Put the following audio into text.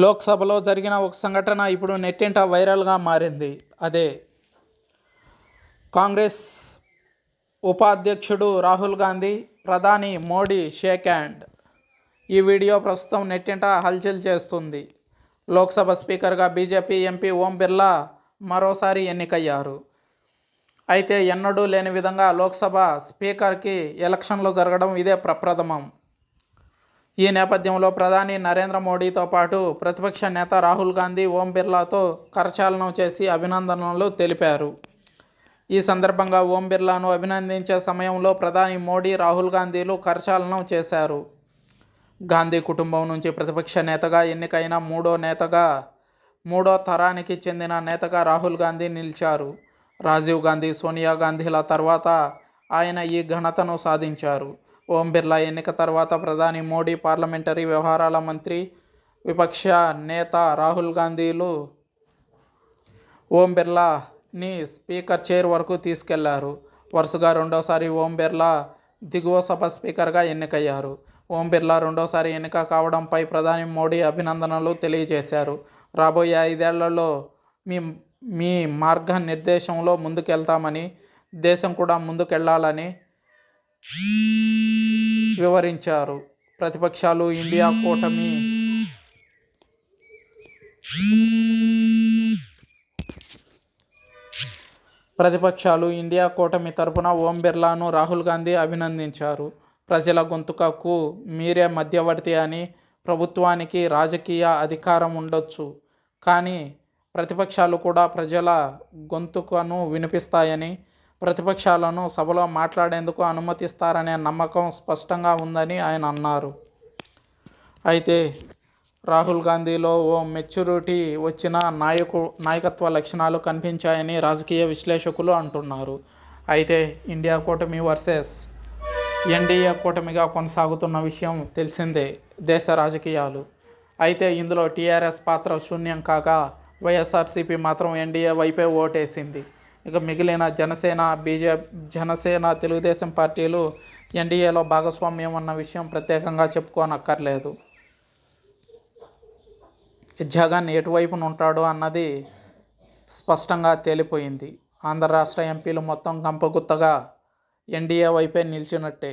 లోక్సభలో జరిగిన ఒక సంఘటన ఇప్పుడు నెట్టింట వైరల్గా మారింది. అదే కాంగ్రెస్ ఉపాధ్యక్షుడు రాహుల్ గాంధీ ప్రధాని మోడీ షేక్ హ్యాండ్ ఈ వీడియో ప్రస్తుతం నెట్టింట హల్చల్ చేస్తుంది. లోక్సభ స్పీకర్గా బీజేపీ ఎంపీ ఓం బిర్లా మరోసారి ఎన్నికయ్యారు. అయితే ఎన్నడూ లేని విధంగా లోక్సభ స్పీకర్కి ఎలక్షన్లు జరగడం ఇదే ప్రప్రథమం. ఈ నేపథ్యంలో ప్రధాని నరేంద్ర మోడీతో పాటు ప్రతిపక్ష నేత రాహుల్ గాంధీ ఓం బిర్లాతో కరచాలనం చేసి అభినందనలు తెలిపారు. ఈ సందర్భంగా ఓం బిర్లాను అభినందించే సమయంలో ప్రధాని మోడీ రాహుల్ గాంధీలు కరచాలనం చేశారు. గాంధీ కుటుంబం నుంచి ప్రతిపక్ష నేతగా ఎన్నికైన మూడో నేతగా మూడో తరానికి చెందిన నేతగా రాహుల్ గాంధీ నిలిచారు. రాజీవ్ గాంధీ సోనియా గాంధీల తర్వాత ఆయన ఈ ఘనతను సాధించారు. ఓం బిర్లా. ఎన్నిక తర్వాత ప్రధాని మోడీ పార్లమెంటరీ వ్యవహారాల మంత్రి విపక్ష నేత రాహుల్ గాంధీలు ఓం బిర్లాని స్పీకర్ చైర్ వరకు తీసుకెళ్ళారు. వరుసగా రెండోసారి ఓం బిర్లా దిగువ సభ స్పీకర్గా ఎన్నికయ్యారు. ఓం బిర్లా రెండోసారి ఎన్నిక కావడంపై ప్రధాని మోడీ అభినందనలు తెలియజేశారు. రాబోయే ఐదేళ్ళలో మీ మీ మార్గనిర్దేశంలో ముందుకెళ్తామని దేశం కూడా ముందుకెళ్ళాలని వివరించారు. ప్రతిపక్షాలు ఇండియా కూటమి ప్రతిపక్షాలు ఇండియా కూటమి తరపున ఓం బిర్లాను రాహుల్ గాంధీ అభినందించారు. ప్రజల గొంతుకకు మీరే మధ్యవర్తి అని ప్రభుత్వానికి రాజకీయ అధికారం ఉండొచ్చు. కానీ ప్రతిపక్షాలు కూడా ప్రజల గొంతుకను వినిపిస్తాయని ప్రతిపక్షాలను సభలో మాట్లాడేందుకు అనుమతిస్తారనే నమ్మకం స్పష్టంగా ఉందని ఆయన అన్నారు. అయితే రాహుల్ గాంధీలో ఓ మెచ్యూరిటీ వచ్చిన నాయకు నాయకత్వ లక్షణాలు కనిపించాయని రాజకీయ విశ్లేషకులు అంటున్నారు. అయితే ఇండియా కూటమి వర్సెస్ ఎన్డీఏ కూటమిగా కొనసాగుతున్న విషయం తెలిసిందే దేశ రాజకీయాలు. అయితే ఇందులో టీఆర్ఎస్ పాత్ర శూన్యం కాగా వైఎస్ఆర్సీపీ మాత్రం ఎన్డీఏ వైపే ఓటేసింది. ఇక మిగిలిన జనసేన బీజేపీ జనసేన తెలుగుదేశం పార్టీలు ఎన్డీఏలో భాగస్వామ్యం అన్న విషయం ప్రత్యేకంగా చెప్పుకోనక్కర్లేదు. జగన్ ఎటువైపున ఉంటాడు అన్నది స్పష్టంగా తేలిపోయింది. ఆంధ్ర రాష్ట్ర ఎంపీలు మొత్తం గంపగుత్తగా ఎన్డీఏ వైపే నిలిచినట్టే.